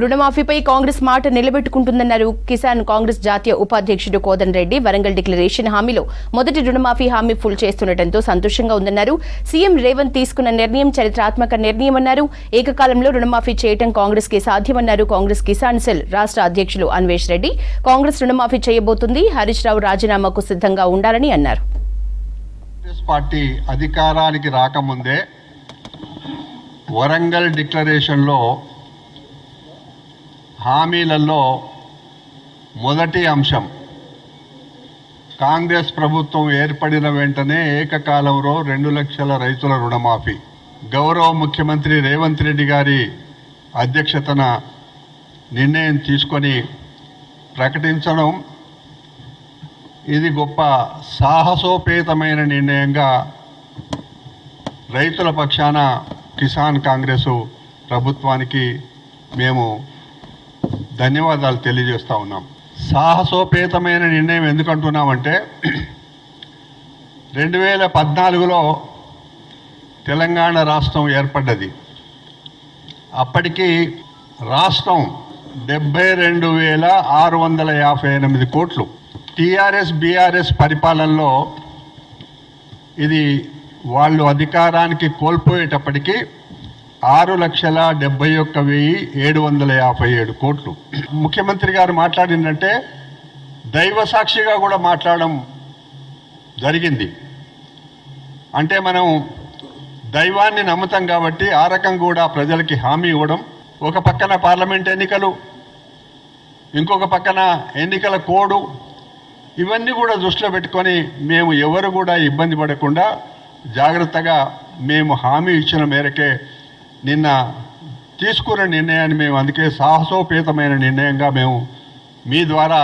రుణమాఫీపై కాంగ్రెస్ మాట నిలబెట్టుకుంటుందన్నారు. కిసాన్ కాంగ్రెస్ జాతీయ ఉపాధ్యక్షుడు కోదన్ రెడ్డి వరంగల్ డిక్లరేషన్ హామీలో మొదటి రుణమాఫీ హామీ ఫుల్ చేస్తుండటంతో సంతోషంగా ఉందన్నారు. సీఎం రేవంత్ తీసుకున్న నిర్ణయం చరిత్రాత్మక నిర్ణయమన్నారు. ఏకకాలంలో రుణమాఫీ చేయటం కాంగ్రెస్కి సాధ్యమన్నారు కాంగ్రెస్ కిసాన్ సెల్ రాష్ట్ర అధ్యక్షులు అన్వేష్ రెడ్డి. కాంగ్రెస్ రుణమాఫీ చేయబోతుంది. హరీష్ రావు రాజీనామాకు సిద్ధంగా ఉండాలని అన్నారు. పార్టీ అధికారానికి రాకముందే వరంగల్ డిక్లరేషన్లో హామీలలో మొదటి అంశం. కాంగ్రెస్ ప్రభుత్వం ఏర్పడిన వెంటనే ఏకకాలంలో రెండు లక్షల రైతుల రుణమాఫీ. గౌరవ ముఖ్యమంత్రి రేవంత్ రెడ్డి గారి అధ్యక్షతన నిర్ణయం తీసుకొని ప్రకటించడం ఇది గొప్ప సాహసోపేతమైన నిర్ణయంగా రైతుల పక్షాన కిసాన్ కాంగ్రెసు ప్రభుత్వానికి మేము ధన్యవాదాలు తెలియజేస్తా ఉన్నాం. సాహసోపేతమైన నిర్ణయం ఎందుకు అంటున్నామంటే రెండు వేల పద్నాలుగులో తెలంగాణ రాష్ట్రం ఏర్పడ్డది. అప్పటికి రాష్ట్రం డెబ్బై రెండు వేల ఆరు వందల యాభై ఎనిమిది కోట్లు. టీఆర్ఎస్ బీఆర్ఎస్ పరిపాలనలో ఇది వాళ్ళు అధికారానికి కోల్పోయేటప్పటికీ ఆరు లక్షల డెబ్బై ఒక్క వెయ్యి ఏడు వందల యాభై ఏడు కోట్లు. ముఖ్యమంత్రి గారు మాట్లాడిందంటే దైవ సాక్షిగా కూడా మాట్లాడడం జరిగింది. అంటే మనం దైవాన్ని నమ్ముతాం కాబట్టి ఆ రకం కూడా ప్రజలకి హామీ ఇవ్వడం ఒక పక్కన పార్లమెంట్ ఎన్నికలు ఇంకొక పక్కన ఎన్నికల కోడు ఇవన్నీ కూడా దృష్టిలో పెట్టుకొని మేము ఎవరు కూడా ఇబ్బంది పడకుండా జాగ్రత్తగా మేము హామీ ఇచ్చిన మేరకే నిన్న తీసుకున్న నిర్ణయాన్ని మేము అందుకే సాహసోపేతమైన నిర్ణయంగా మేము మీ ద్వారా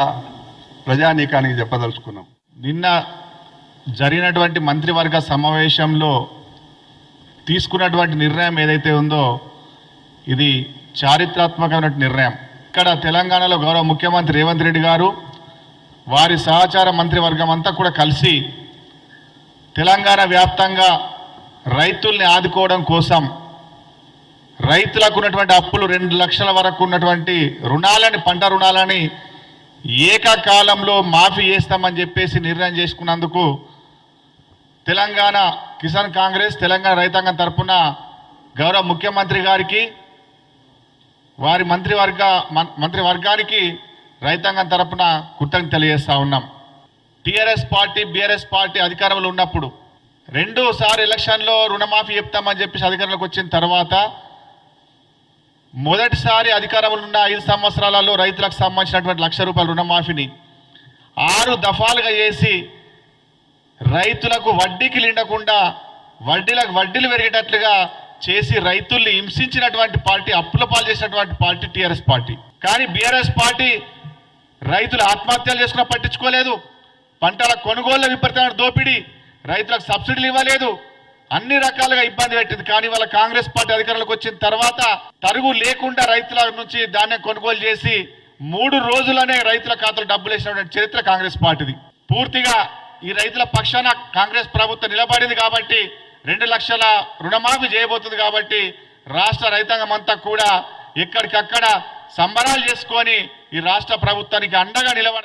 ప్రజానీకానికి చెప్పదలుచుకున్నాం. నిన్న జరిగినటువంటి మంత్రివర్గ సమావేశంలో తీసుకున్నటువంటి నిర్ణయం ఏదైతే ఉందో ఇది చారిత్రాత్మకమైన నిర్ణయం. ఇక్కడ తెలంగాణలో గౌరవ ముఖ్యమంత్రి రేవంత్ రెడ్డి గారు వారి సహచార మంత్రివర్గం అంతా కూడా కలిసి తెలంగాణ వ్యాప్తంగా రైతుల్ని ఆదుకోవడం కోసం రైతులకు ఉన్నటువంటి అప్పులు రెండు లక్షల వరకు ఉన్నటువంటి రుణాలని పంట రుణాలని ఏకకాలంలో మాఫీ చేస్తామని చెప్పేసి నిర్ణయం చేసుకున్నందుకు తెలంగాణ కిసాన్ కాంగ్రెస్ తెలంగాణ రైతాంగం తరఫున గౌరవ ముఖ్యమంత్రి గారికి వారి మంత్రివర్గ మం- మంత్రివర్గానికి రైతాంగం తరఫున కృతజ్ఞత తెలియజేస్తా ఉన్నాం. టీఆర్ఎస్ పార్టీ బీఆర్ఎస్ పార్టీ అధికారంలో ఉన్నప్పుడు రెండోసారి ఎలక్షన్లో రుణమాఫీ చెప్తామని చెప్పేసి అధికారంలోకి వచ్చిన తర్వాత మొదటిసారి అధికారంలో ఉన్న ఐదు సంవత్సరాలలో రైతులకు సంబంధించినటువంటి లక్ష రూపాయల రుణమాఫీని ఆరు దఫాలుగా చేసి రైతులకు వడ్డీకి నిండకుండా వడ్డీలకు వడ్డీలు పెరిగేటట్లుగా చేసి రైతుల్ని హింసించినటువంటి పార్టీ అప్పుల పాలు చేసినటువంటి పార్టీ టీఆర్ఎస్ పార్టీ. కానీ బీఆర్ఎస్ పార్టీ రైతులు ఆత్మహత్యలు చేసుకున్న పట్టించుకోలేదు. పంటల కొనుగోళ్ళ విపరీతమైన దోపిడీ రైతులకు సబ్సిడీలు ఇవ్వలేదు. అన్ని రకాలుగా ఇబ్బంది పెట్టింది. కానీ వాళ్ళ కాంగ్రెస్ పార్టీ అధికారంలోకి వచ్చిన తర్వాత తరుగు లేకుండా రైతుల నుంచి ధాన్యం కొనుగోలు చేసి మూడు రోజులనే రైతుల ఖాతాలో డబ్బులు వేసినటువంటి చరిత్ర కాంగ్రెస్ పార్టీది. పూర్తిగా ఈ రైతుల పక్షాన కాంగ్రెస్ ప్రభుత్వం నిలబడింది కాబట్టి రెండు లక్షల రుణమాఫీ చేయబోతుంది కాబట్టి రాష్ట్ర రైతాంగం అంతా కూడా ఎక్కడికక్కడ సంబరాలు చేసుకొని ఈ రాష్ట్ర ప్రభుత్వానికి అండగా నిలబడ